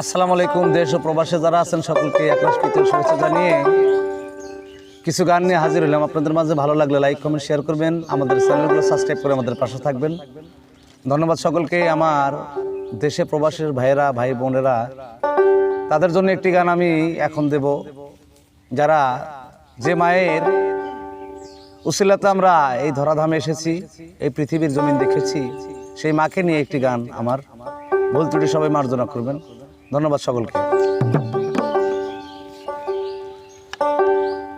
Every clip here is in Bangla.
আসসালামু আলাইকুম, দেশ ও প্রবাসে যারা আছেন সকলকে একরাশ প্রীতির শুভেচ্ছা জানিয়ে কিছু গান নিয়ে হাজির হলাম। আপনাদের মাঝে ভালো লাগলে লাইক কমেন্ট শেয়ার করবেন। আমাদের চ্যানেলগুলো সাবস্ক্রাইব করে আমাদের পাশে থাকবেন। ধন্যবাদ সকলকে। আমার দেশে প্রবাসের ভাইয়েরা, ভাই বোনেরা, তাদের জন্য একটি গান আমি এখন দেব। যারা যে মায়ের উসিলাতে আমরা এই ধরাধামে এসেছি, এই পৃথিবীর জমিন দেখেছি, সেই মাকে নিয়ে একটি গান আমার। ভুল ত্রুটি সবাই মার্জনা করবেন। ধন্যবাদ সকলকে।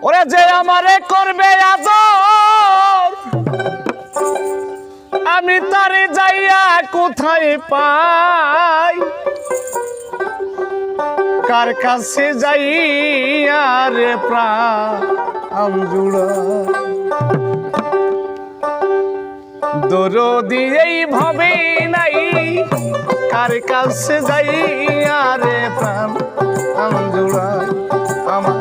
ওরে যে আমারে করবে আদর, আমি তারে যাইয়া কোথায় পাই? কার কাছে যাইয়া রে প্রাণ জুড়া দরদি এই ভাবে নাই কার কাছে যাই আরে প্রাণ? আমার আমজুড়াই আমার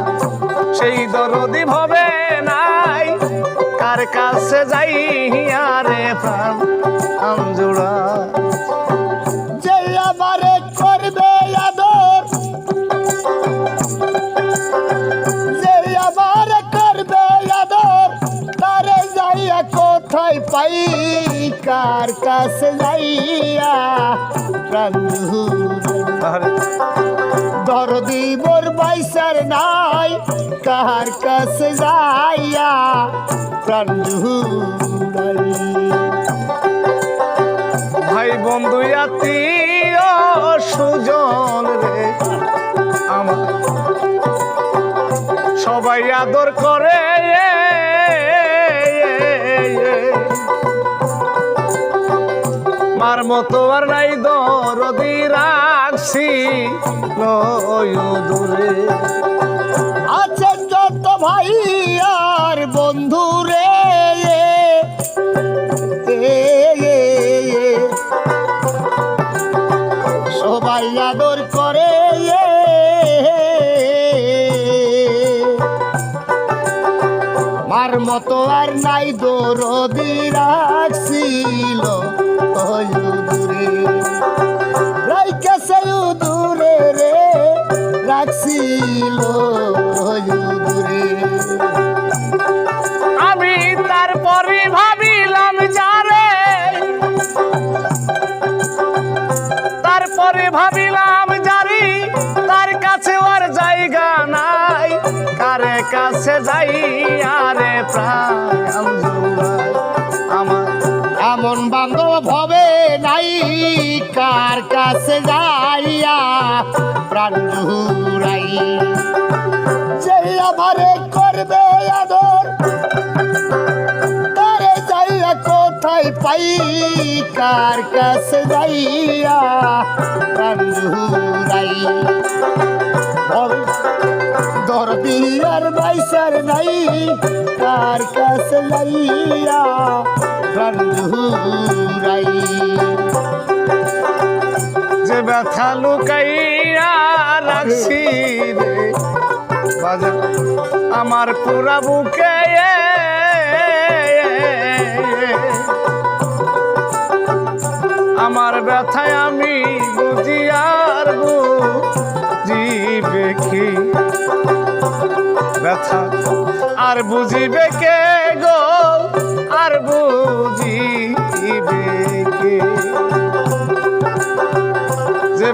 সেই দরদি ভাবে নাই। কার কাছে যাই আরে প্রাণ? তারে যাইয়া কোথায় পাই? কার কাছে যাইয়া প্রাণ দরদি মোর বাইসার নাই কার কাছে যাইয়া প্রাণ ভাই বন্ধু আত্মীয় সুজন রে আমার। সবাই আদর করে মার মতো আর নাই রাখছি নয় দূরে। আছে যত ভাই আর বন্ধু রে সবাই আদর করে মার মতো আর নাই দরদি রাখছিল ওই দূরে। ওই দূরে আমি তারপরে ভাবিলাম যারে। তারপরে ভাবিলাম জারি তার কাছে ওর জায়গা নাই। কারে কাছে যাই আরে জুড়াই আমার এমন বান্ধব নাই, কার কাছে যাইয়া প্রাণ জুড়াই যে আমারে করবে আদর, তারে যাইয়া কোথায় পাই? কার কাছে যাইয়া প্রাণ জুড়াই দরদি আর বাইসার নাই, কার কাছে লাইয়া যে ব্যথা লুকাইয়া রাখছি রে আমার পুরা বুকে। আমার ব্যথায় আমি বুঝি আর বুঝিবে কি ব্যথা আর বুঝিবে কে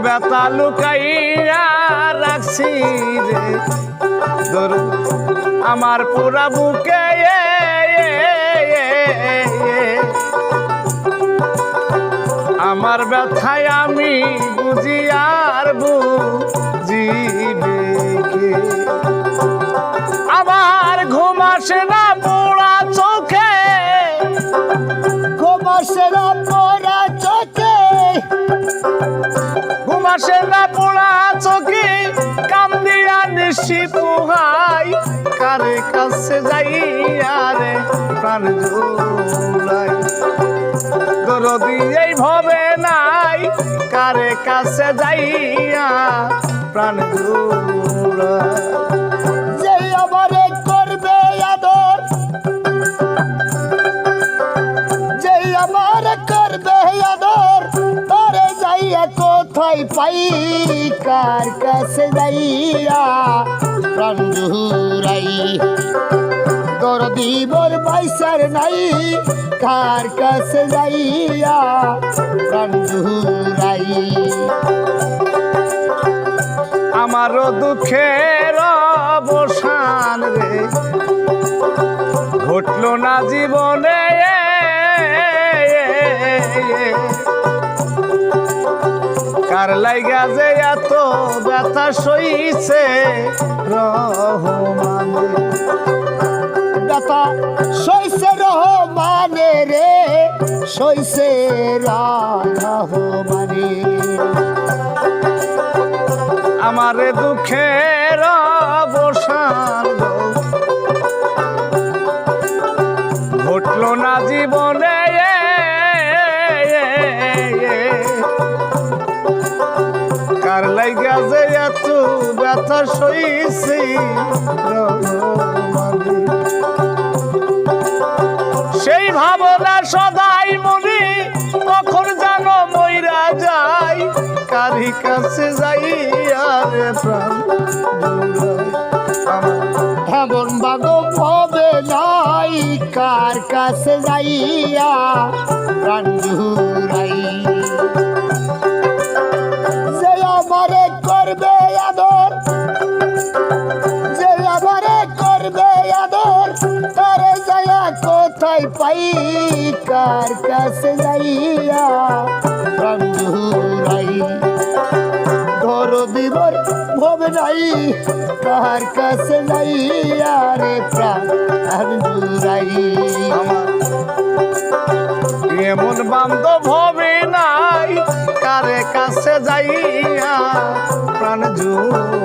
ব্যথা লুকাইয়া রাখছি রে। দর আমার পুরা বুকে আমার ব্যথায় কাছে যাই আরে প্রাণ জোড়াই। দরদি এই ভবে নাই, কারে কাছে যাইয়া প্রাণ যাইয়া কোথায় পাই, কার কাছে যাইয়া প্রাণ জুহুরাই। দরদি মোর বাইসার নাই, কার কাছে যাইয়া প্রাণ জুহুরাই? দুঃখের অবসান রে। ঘটল না জীবনে। কার লাইগা যে সইছে রহমানে। দাতা সইছে রহমানে রে সইছে রহমানে আমার দুঃখের অবসান কার কাছে যাইয়া প্রাণ জুহুরাই যে আমারে করবে আদর, যে আমারে করবে আদর, তারে যাইয়া কোথায় পাই? কার কাছে যাইয়া প্রাণ জুহুরাই ধরো দিবর ভব নাই, তাহার কাছে নাই আরে প্রাণ জুড়াই এমন বান্ধব হবে নাই, কারে কাছে যাইয়া প্রাণ জুড়াইয়া